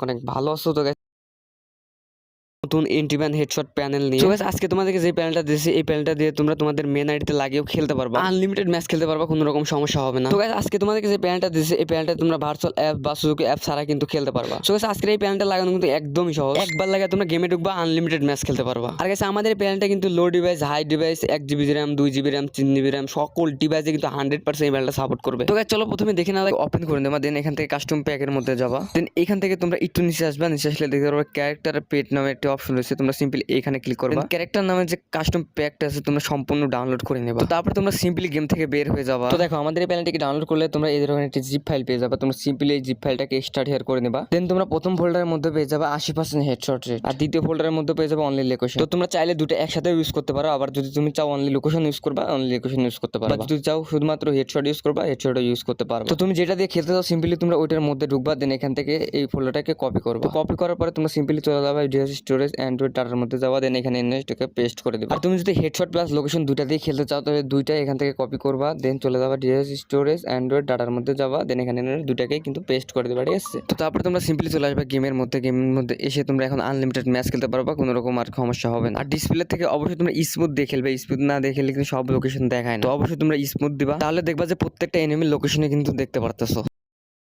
অনেক ভালো আছো তো? নতুন ইন্টিম্যান হেডশট প্যানেল নিয়ে। আজকে তোমাদেরকে যে প্যানেলটা দিয়েছি এই প্যানেলটা দিয়ে তোমরা তোমাদের মেন আইডিতে লাগিয়েও খেলতে পারবা। আনলিমিটেড ম্যাচ খেলতে পারবা কোনো রকম সমস্যা হবে না। তো guys, আজকে তোমাদেরকে যে প্যানেলটা দিয়েছি এই প্যানেলটা তোমরা ভার্চুয়াল অ্যাপ বা সুযোগ অ্যাপ ছাড়া কিন্তু খেলতে পারবা। সো guys, আজকের এই প্যানেলটা লাগানো কিন্তু একদমই সহজ। একবার লাগে তোমরা গেমে ঢুকবা আনলিমিটেড ম্যাচ খেলতে পারবা। আর গেছে আমাদের প্যানেলটা কিন্তু লো ডিভাইস হাই ডিভাইস এক জিবি র্যাম দুই জিবি র্যাম তিন জিবি র্যাম সকল ডিভাইসে কিন্তু হান্ড্রেড পার্সেন্ট এই প্যানেলটা সাপোর্ট করবে। তো চলো প্রথমে দেখে না ওপেন করে নেবা দেন এখান থেকে কাস্টম প্যাকের মধ্যে যাবা। দেন এখান থেকে তোমরা একটু নিচে আসবা নিচে আসলে দেখতে পারবে ক্যারেক্টার পেট নামে একটা অপশন রয়েছে তোমরা সিম্পলি এখানে ক্লিক করবা। ক্যারেক্টার নামে যে কাস্টম প্যাকটা আছে তোমরা সম্পূর্ণ ডাউনলোড করে নেবা। তারপরে তোমরা সিম্পলি গেম থেকে বের হয়ে যাবা। তো দেখো আমাদের এই প্যানেলটিকে ডাউনলোড করলে তোমরা এই ধরনের একটি জিপ ফাইল পেয়ে যাবে। তোমরা সিম্পলি এই জিপ ফাইলটাকে স্টার্ট হেয়ার করে নেবা। দেন তোমরা প্রথম ফোল্ডারের মধ্যে পেয়ে যাবে আশি পার্সেন্ট হেডশট রেট আর দ্বিতীয় ফোল্ডারের মধ্যে পেয়ে যাবে অনলি লোকেশন তো তোমরা চাইলে দুটো একসাথে ইউজ করতে পারো। আবার যদি তুমি চাও অনলি লোকেশন ইউজ করবা অনলি লোকেশন ইউজ করতে পারো যদি চাও শুধুমাত্র হেডশট ইউজ করবা হেডশট ইউজ করতে পারো তো তুমি যেটা দিয়ে খেলতে চাও সিম্পলি তোমরা ওইটার মধ্যে ঢুকবা দেন এখান থেকে এই ফোল্ডারটাকে কপি করবে। কপি করার পরে তোমরা সিম্পলি চলে যাবে ডিভাইস স্টোরেজ অ্যান্ড্রয়েড ডাটার মধ্যে যাওয়া দেন এখানে এনে এটাকে পেস্ট করে দেবে। আর তুমি যদি হেডশট প্লাস লোকেশন দুইটা দিয়ে খেলতে চাও, তাহলে দুইটা এখান থেকে কপি করবা দেন চলে যাবা ডিভাইস স্টোরেজ অ্যান্ড্রয়েড ডাটার মধ্যে যাবা দেন এখানে এনে দুইটাকে কিন্তু পেস্ট করে দেবে, ঠিক আছে? তো তারপরে তোমরা সিম্পলি চলে আসবে গেমের মধ্যে গেমের মধ্যে এসে তোমরা এখন আনলিমিটেড ম্যাচ খেলতে পারবা, কোনো রকম আর সমস্যা হবে না। আর ডিসপ্লে থেকে অবশ্যই তোমরা স্মুথ দিয়ে খেলবে স্মুথ না খেললে কিন্তু সব লোকেশন দেখায় না। তো অবশ্যই তোমরা স্মুথ দিবা, তাহলে দেখবা যে প্রত্যেকটা এনিমির লোকেশনে কিন্তু দেখতে পারতেছো।